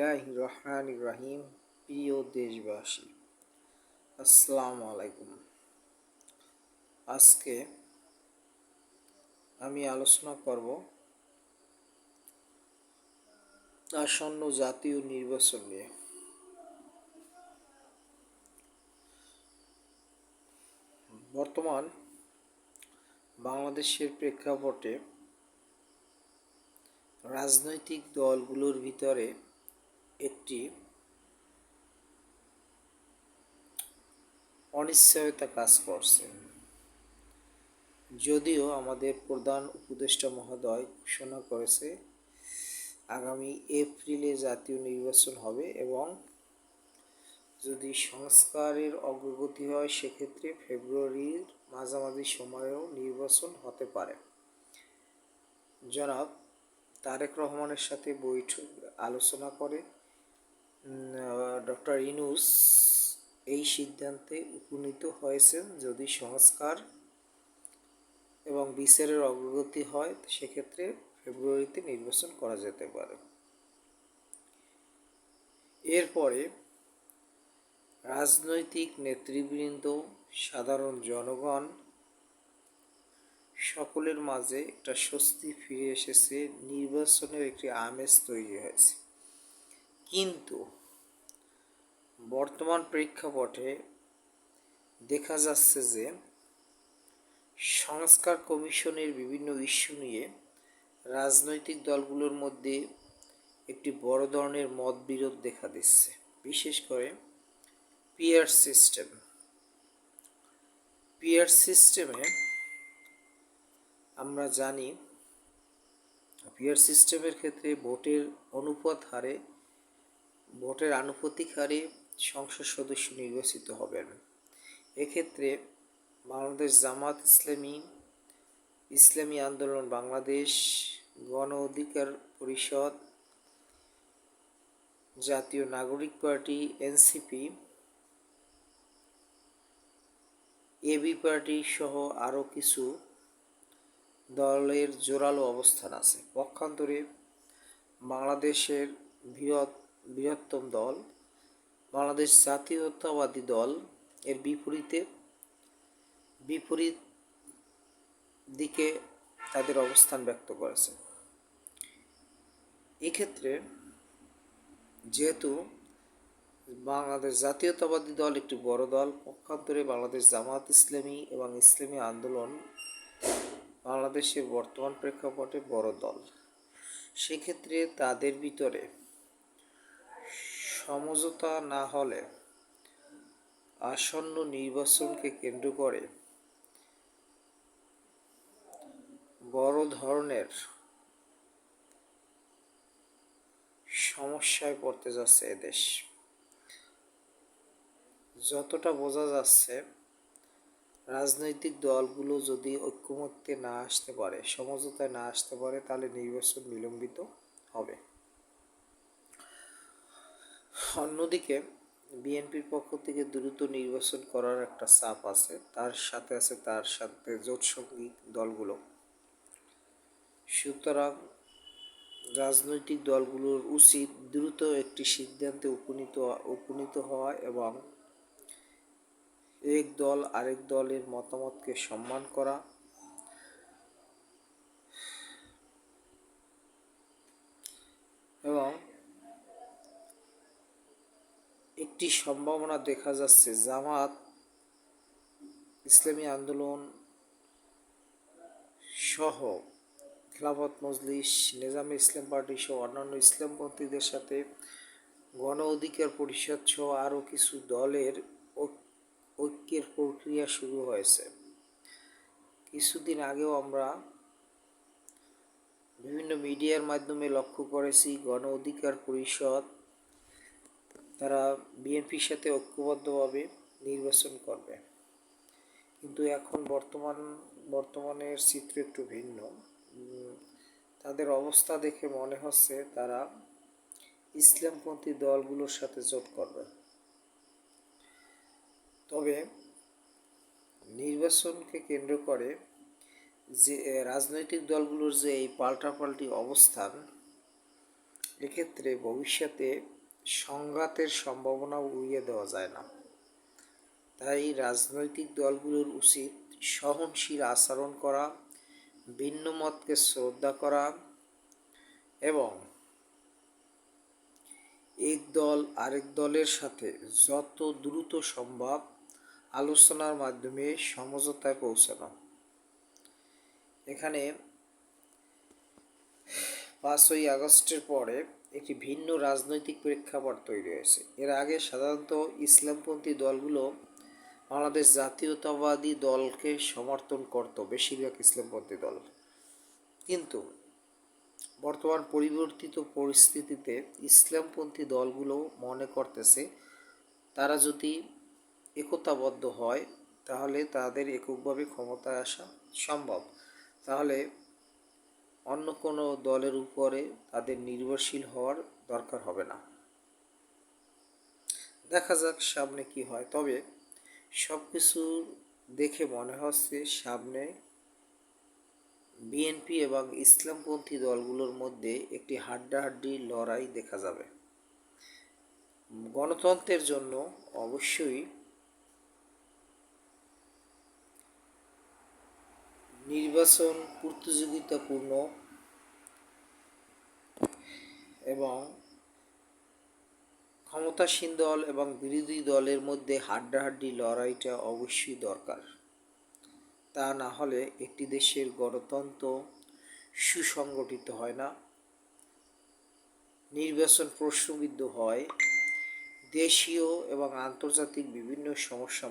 বিসমিল্লাহ রহমান রাহিম। প্রিয় দেশবাসী, আসসালামু আলাইকুম। আজকে আমি আলোচনা করব আসন্ন জাতীয় নির্বাচন নিয়ে। বর্তমান বাংলাদেশের প্রেক্ষাপটে রাজনৈতিক দলগুলোর ভিতরে একটি অনিশ্চয়তা কাজ করছে। যদিও আমাদের প্রধান উপদেষ্টা মহোদয় ঘোষণা করেছে, আগামী এপ্রিলে জাতীয় নির্বাচন হবে এবং যদি সংস্কারের অগ্রগতি হয়, সেক্ষেত্রে ফেব্রুয়ারির মাঝামাঝি সময়েও নির্বাচন হতে পারে। জনাব তারেক রহমানের সাথে বৈঠক আলোচনা করে ডক্টর ইনুস এই সিদ্ধান্তে উপনীত হয়েছেন যদি সংস্কার এবং বিচারের অগ্রগতি হয়, সেক্ষেত্রে ফেব্রুয়ারিতে নির্বাচন করা যেতে পারে। এরপরে রাজনৈতিক নেতৃবৃন্দ, সাধারণ জনগণ সকলের মাঝে একটা স্বস্তি ফিরে এসেছে। নির্বাচনের একটি আমেজ তৈরি হয়েছে। কিন্তু বর্তমান প্রেক্ষাপটে দেখা যাচ্ছে যে সংস্কার কমিশনের বিভিন্ন ইস্যু নিয়ে রাজনৈতিক দলগুলোর মধ্যে একটি বড় ধরনের মতবিরোধ দেখা দিচ্ছে। বিশেষ করে পিয়ার সিস্টেম। পিয়ার সিস্টেমে আমরা জানি, পিয়ার সিস্টেমের ক্ষেত্রে ভোটের অনুপাত হারে ভোটের আনুপাতিক হারে সংসদ সদস্য নির্বাচিত হবেন। এক্ষেত্রে বাংলাদেশ জামাত ইসলামী ইসলামী আন্দোলন, বাংলাদেশ গণ অধিকার পরিষদ, জাতীয় নাগরিক পার্টি, এনসিপি, এবি পার্টি সহ আরও কিছু দলের জোরালো অবস্থান আছে। পক্ষান্তরে বাংলাদেশের বৃহৎ বৃহত্তম দল, বাংলাদেশ জাতীয়তাবাদী দল। এর বিপরীতে, বিপরীত দিকে তাদের অবস্থান ব্যক্ত করেছে। এক্ষেত্রে যেহেতু বাংলাদেশ জাতীয়তাবাদী দল একটি বড় দল, পক্ষান্তরে বাংলাদেশ জামাত ইসলামী এবং ইসলামী আন্দোলন বাংলাদেশের বর্তমান প্রেক্ষাপটে বড় দল। সেক্ষেত্রে তাদের ভিতরে সমঝোতা না হলে আসন্ন নির্বাচনকে কেন্দ্র করে বড় ধরনের সমস্যায় পড়তে যাচ্ছে এদেশ যতটা বোঝা যাচ্ছে, রাজনৈতিক দলগুলো যদি ঐক্যমত্যে না আসতে পারে, সমঝোতায় না আসতে পারে, তাহলে নির্বাচন বিলম্বিত হবে। অন্যদিকে, বিএনপির পক্ষ থেকে দ্রুত নির্বাচন করার একটা চাপ আছে। তার সাথে আছে, তার সাথে জোটসঙ্গী দলগুলো। সুতরাং রাজনৈতিক দলগুলোর উচিত দ্রুত একটি সিদ্ধান্তে উপনীত উপনীত হওয়া এবং এক দল আরেক দলের মতামতকে সম্মান করা এবং একটি সম্ভাবনা দেখা যাচ্ছে, জামাত, ইসলামী আন্দোলন সহ খেলাফত মজলিস, নিজামে ইসলাম পার্টি সহ অন্যান্য ইসলামপন্থীদের সাথে গণ অধিকার পরিষদ সহ আরও কিছু দলের ঐক্যের প্রক্রিয়া শুরু হয়েছে। কিছুদিন আগেও আমরা বিভিন্ন মিডিয়ার মাধ্যমে লক্ষ্য করেছি গণ অধিকার পরিষদ তারা বিএনপির সাথে ঐক্যবদ্ধভাবে নির্বাচন করবে। কিন্তু এখন বর্তমান, বর্তমানের চিত্র একটু ভিন্ন। তাদের অবস্থা দেখে মনে হচ্ছে তারা ইসলামপন্থী দলগুলোর সাথে জোট করবে। তবে নির্বাচনকে কেন্দ্র করে যে রাজনৈতিক দলগুলোর যে এই পাল্টাপাল্টি অবস্থান, এক্ষেত্রে ভবিষ্যতে সংঘাতের সম্ভাবনা উড়িয়ে দেওয়া যায় না। তাই রাজনৈতিক দলগুলোর উচিত সহনশীল আচরণ করা, ভিন্ন মতকে শ্রদ্ধা করা এবং এক দল আরেক দলের সাথে যত দ্রুত সম্ভব আলোচনার মাধ্যমে সমঝোতায় পৌঁছানো। এখানে পাঁচই আগস্টের পরে একটি ভিন্ন রাজনৈতিক প্রেক্ষাপট তৈরি হয়েছে। এর আগে সাধারণত ইসলামপন্থী দলগুলো বাংলাদেশ জাতীয়তাবাদী দলকে সমর্থন করত, বেশিরভাগ ইসলামপন্থী দল। কিন্তু বর্তমান পরিবর্তিত পরিস্থিতিতে ইসলামপন্থী দলগুলো মনে করতেছে, তারা যদি একতাবদ্ধ হয়, তাহলে তাদের এককভাবে ক্ষমতায় আসা সম্ভব। তাহলে অন্য কোনো দলের উপরে তাদের নির্ভরশীল হওয়ার দরকার হবে না। দেখা যাক সামনে কি হয়। তবে সব কিছু দেখে মনে হচ্ছে সামনে বিএনপি এবং ইসলামপন্থী দলগুলোর মধ্যে একটি হাড্ডাহাড্ডি লড়াই দেখা যাবে। গণতন্ত্রের জন্য অবশ্যই নির্বাচন প্রতিযোগিতাপূর্ণ এবং ক্ষমতাসীন দল এবং বিরোধী দলের মধ্যে হাড্ডাহাড্ডি লড়াইটা অবশ্যই দরকার। তা না হলে একটি দেশের গণতন্ত্র সুসংগঠিত হয় না। নির্বাচন প্রশ্নবিদ্ধ হয়। দেশীয় এবং আন্তর্জাতিক বিভিন্ন সমস্যা